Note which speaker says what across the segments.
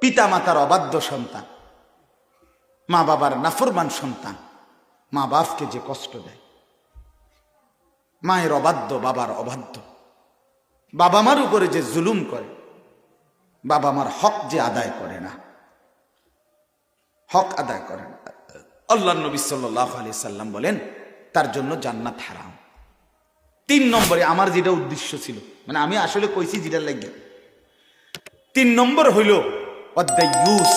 Speaker 1: পিতা মাতার অবাধ্য সন্তান। মা বাবার নাফরমান সন্তান। মা বাপকে যে কষ্ট দেয়। মায়ের অবাধ্য, বাবার অবাধ্য। বাবা মার উপরে যে জুলুম করে বাবা মার হক যে আদায় করে না। হক আদায় করে না। আল্লাহ নবী সাল্লাহ আলি সাল্লাম বলেন, তার জন্য জান্নাত হারাম। তিন নম্বরে আমার যেটা উদ্দেশ্য ছিল মানে আমি আসলে কইছি যেটা লাগে। তিন নম্বর হইল অদ্দাইউস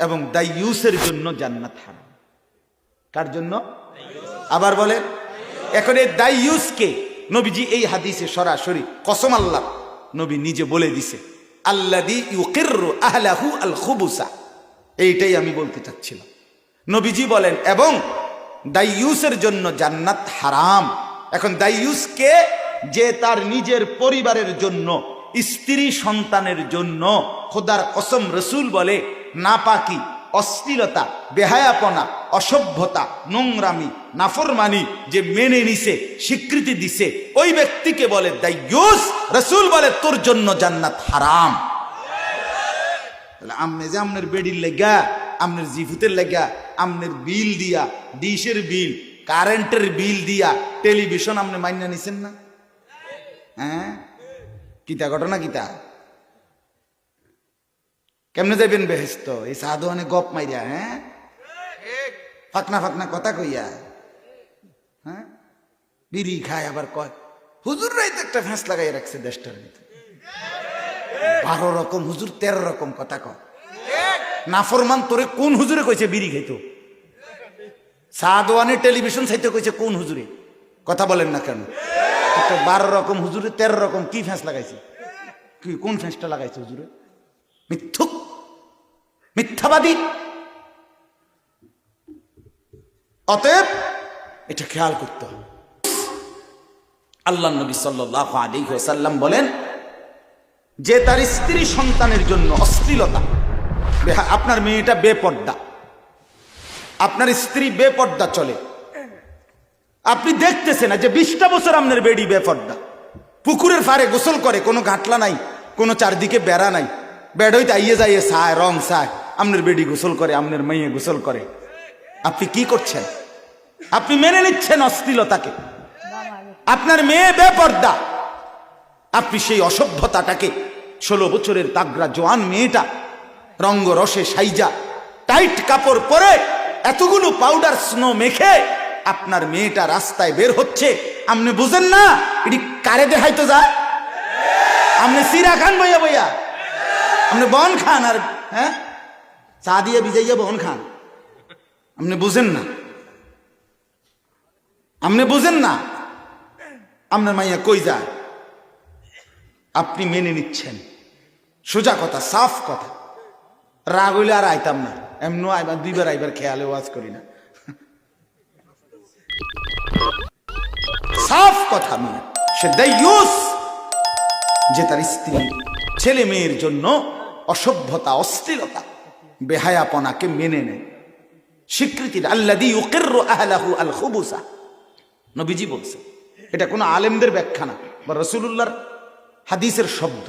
Speaker 1: এবং দাইউসের জন্য জান্নাত হারাম। কার জন্য? আবার বলেন এখন এই দাইউসকে নবীজি এই হাদিসে সরাসরি কসম আল্লাহ নবী নিজে বলে দিছে আল্লাদি ইউকিররু আহলাহু আল খুবুসা এইটাই আমি বলতে চাচ্ছিলাম। নবীজি বলেন, এবং দাইয়ুসের জন্য জান্নাত হারাম। এখন দাইয়ুসকে যে তার নিজের পরিবারের জন্য স্ত্রী সন্তানের জন্য খোদার কসম রসুল বলে, নাপাকি, অশ্লীলতা, বেহায়াপনা, অসভ্যতা, নোংরামি, নাফরমানি যে মেনে নিছে, স্বীকৃতি দিছে, ওই ব্যক্তিকে বলে দাইয়ুস রসুল বলে তোর জন্য জান্নাত হারাম। আমনে যে আমনের বেডির লেগা, আমনের জিফুতের লেগা, আমনের বিল দিয়া, ডিশের বিল, কারেন্টের বিল দিয়া, টেলিভিশন আপনি মাইনা নিছেন না? হ্যাঁ? কিতা ঘটনা কিতা? কেমনে যাবেন বেহেস্ত এই সাধু অনেক গপ মাইরা হ্যাঁ ফাকনা ফাকনা কথা কইয়া হ্যাঁ বিড়ি খায় আবার কয়, হুজুর রাইতে একটা ফ্যাঁস লাগাই রাখছে দেশটার ভিতরে। বারো রকম, হুজুর তেরো রকম কথা কয়। নাফরমান তোরে কোন হুজুরে কইছে বিড়ি খাইতো? সাদওয়ানে টেলিভিশন চাইতে কইছে কোন হুজুরে? কথা বলেন না কেন? তো বারো রকম হুজুরে, তেরো রকম কি ফ্যাঁস লাগাইছে? কি, কোন ফ্যাঁসটা লাগাইছে হুজুরে? মিথ্যুক। মিথ্যাবাদী। অতএব এটা খেয়াল করতে হবে। আল্লাহ নবী সাল্লাহ সাল্লাম বলেন, যে তার স্ত্রী সন্তানের জন্য অশ্লীলতা আপনার মেয়েটা বেপর্দা। আপনার স্ত্রী বেপর্দা চলে। আপনি দেখতেছেন যে বিশটা বছর আপনার বেডি বেপর্দা পুকুরের ফারে গোসল করে, কোনো ঘাটলা নাই, কোনো চারদিকে বেড়া নাই। বেড হইতে আইয়ে যাইয়ে সায়, রং সায় আপনার বেডি গোসল করে আপনার মেয়ে গোসল করে। আপনি কি করছেন? আপনি মেনে নিচ্ছেন অশ্লীলতাকে। আপনার মেয়ে বেপর্দা আপনি সেই অসভ্যতাটাকে, ষোলো বছরের তাগরা জোয়ান মেয়েটা রঙ্গ রসে সাইজা, টাইট কাপড় পরে এতগুলো পাউডার স্নো মেখে আপনার মেয়েটা রাস্তায় বের হচ্ছে, আপনি বুঝেন না, এটি কারে দেখাইতো যায়? আপনি সিরা খান বইয়া বইয়া। আপনি বন খান আর হ্যাঁ? চা দিয়ে ভিজাইয়া বন খান। আপনি বুঝেন না। আপনি বুঝেন না। আপনার মাইয়া কই যায়? আপনি মেনে নিচ্ছেন। সোজা কথা, সাফ কথা। রাগ হইলে আর আইতাম না। এমন আইবার, দুইবার আইবার খেয়ালে ওয়াজ করি না। সাফ কথা মেয়ে সে দাইয়ুস যে তার স্ত্রী ছেলে মেয়ের জন্য অসভ্যতা, অশ্লীলতা, বেহায়াপনাকে মেনে নেয়। স্বীকৃতির আল্লাদি আহলাহু আল খুবুসা নবীজি বলছে এটা কোনো আলেমদের ব্যাখ্যা না বা রসুলুল্লাহর হাদিসের শব্দ।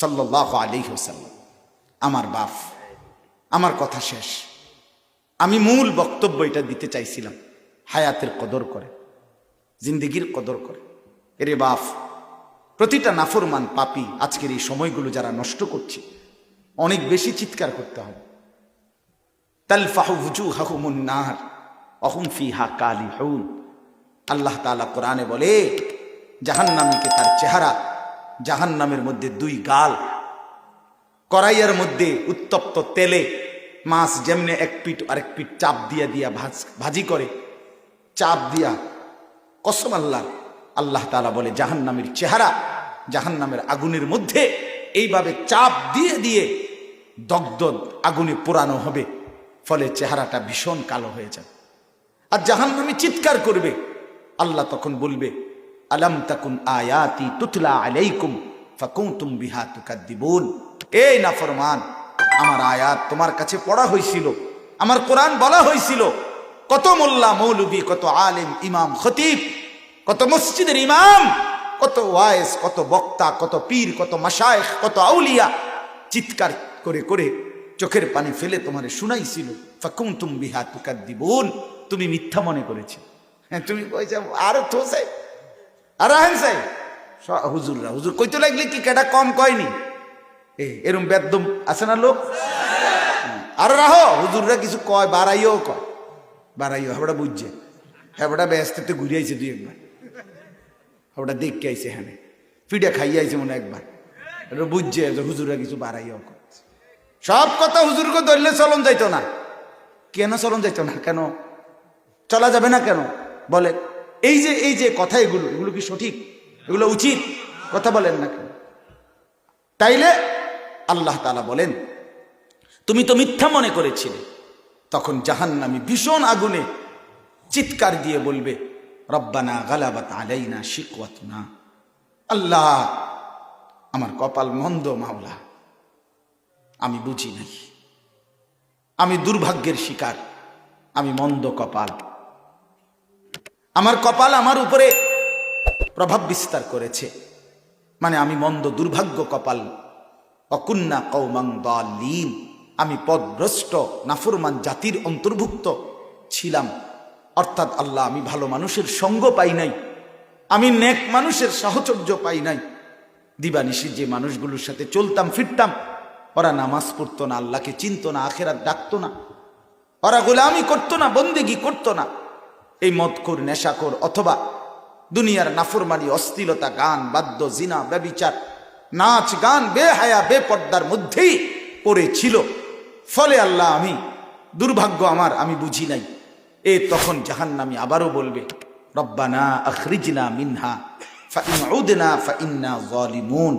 Speaker 1: সাল্লাহ আলী হোসাল্লাম আমার বাপ, আমার কথা শেষ। আমি মূল বক্তব্য এটা দিতে চাইছিলাম, হায়াতের কদর করে। জিন্দিগির কদর করে। এরে বাপ, প্রতিটা নাফরমান পাপি আজকের এই সময়গুলো যারা নষ্ট করছে, অনেক বেশি চিৎকার করতে হবে তালফাহু হুজুহাহুমুন নার, অহুম ফিহা কালিহুন। আল্লাহ তাআলা কোরআনে বলে, জাহান্নামীকে তার চেহারা জাহান্নামের মধ্যে দুই গাল কড়াইয়ের মধ্যে উত্তপ্ত তেলে মাছ যেমনে এক পিঠ আরেক পিঠ চাপ দিয়া দিয়া ভাজ ভাজি করে, চাপ দিয়া কসম আল্লাহ আল্লাহ তালা বলে, জাহান্নামের চেহারা, জাহান্নামের আগুনের মধ্যে এইভাবে চাপ দিয়ে দিয়ে দগ্ধ আগুনে পোড়ানো হবে, ফলে চেহারাটা ভীষণ কালো হয়ে যাবে। আর জাহান্নামী চিৎকার করবে। আল্লাহ তখন বলবে, আলাম তাকুন আয়াতি তুতলা আলাইকুম ফাকুনতুম বিহা তুকাদ্দিবুন? এই নাফরমান, আমার আয়াত তোমার কাছে পড়া হয়েছিল আমার কোরআন বলা হয়েছিল কত মোল্লা মৌলবী, কত আলেম, ইমাম, খতিব কত মসজিদের ইমাম, কত ওয়াইস কত বক্তা, কত পীর, কত মাসায়েখ কত আউলিয়া, চিৎকার করে করে চোখের পানি ফেলে তোমার শুনাইছিল। ফাকুম তুম বিহা তুকার দিবন তুমি মিথ্যা মনে করেছে। হ্যাঁ তুমি কইছে আর থোসাই আর আহেন সাই হুজুররা, হুজুর কইতে লাগলে কি কেটা কম কয়নি? এ, এরম বেদম আছে না লোক? আর রাহো, হুজুররা কিছু কয়, বাড়াইও কয়। বাড়াইও, হাবড়া বুঝছে। হাবড়া ব্যস্ততে ঘুরে আইছে দুই একবার। হাবড়া দেখকে আইছে হ্যাঁ ফিডা খাইয়ে আইছে মনে একবার। বুঝছে যে হুজুররা কিছু বাড়াইও কয় সব কথা হুজুরকে ধরলে চলন যাইতো না। কেন চলন যাইতো না? কেন? চলা যাবে না কেন? বলে, এই যে এই যে কথা এগুলো এগুলো কি সঠিক? এগুলো উচিত? কথা বলেন না কেন? তাইলে আল্লাহ তালা বলেন, তুমি তো মিথ্যা মনে করেছিলে। তখন জাহান্নামী ভীষণ আগুনে চিৎকার দিয়ে বলবে রব্বানা গালাবাত আলাইনা শিকওয়াত না আল্লাহ, আমার কপাল মন্দ মাওলা, আমি বুঝি নাই। আমি দুর্ভাগ্যের শিকার, আমি মন্দ কপাল। আমার কপাল আমার উপরে প্রভাব বিস্তার করেছে। মানে আমি মন্দ দুর্ভাগ্য কপাল। অকুন্না কৌমাং দলিন আমি পদভ্রষ্ট, নাফুরমান জাতির অন্তর্ভুক্ত ছিলাম। অর্থাৎ আল্লাহ, আমি ভালো মানুষের সঙ্গ পাই নাই। আমি নেক মানুষের সাহচর্য পাই নাই। দিবানিশি যে মানুষগুলোর সাথে চলতাম, ফিরতাম, ওরা নামাজ পড়তো না, আল্লাহকে চিনত না, আখেরাত ডাকতো না। ওরা গোলামি করতো না, বন্দেগি করতো না। এই মদখোর, নেশাখোর অথবা দুনিয়ার নাফরমানি অস্থিলতা গান, বাদ্য, জিনা, ব্যবিচার, নাচ, গান, বেহায়া, বেপর্দার মধ্যেই পড়েছিল। ফলে আল্লাহ, আমি দুর্ভাগ্য আমার, আমি বুঝি নাই। এ তখন জাহান্নামি আবারও বলবে রব্বানা আখরিজনা মিনহা ফা ইন উদনা ফা ইন্না যালিমুন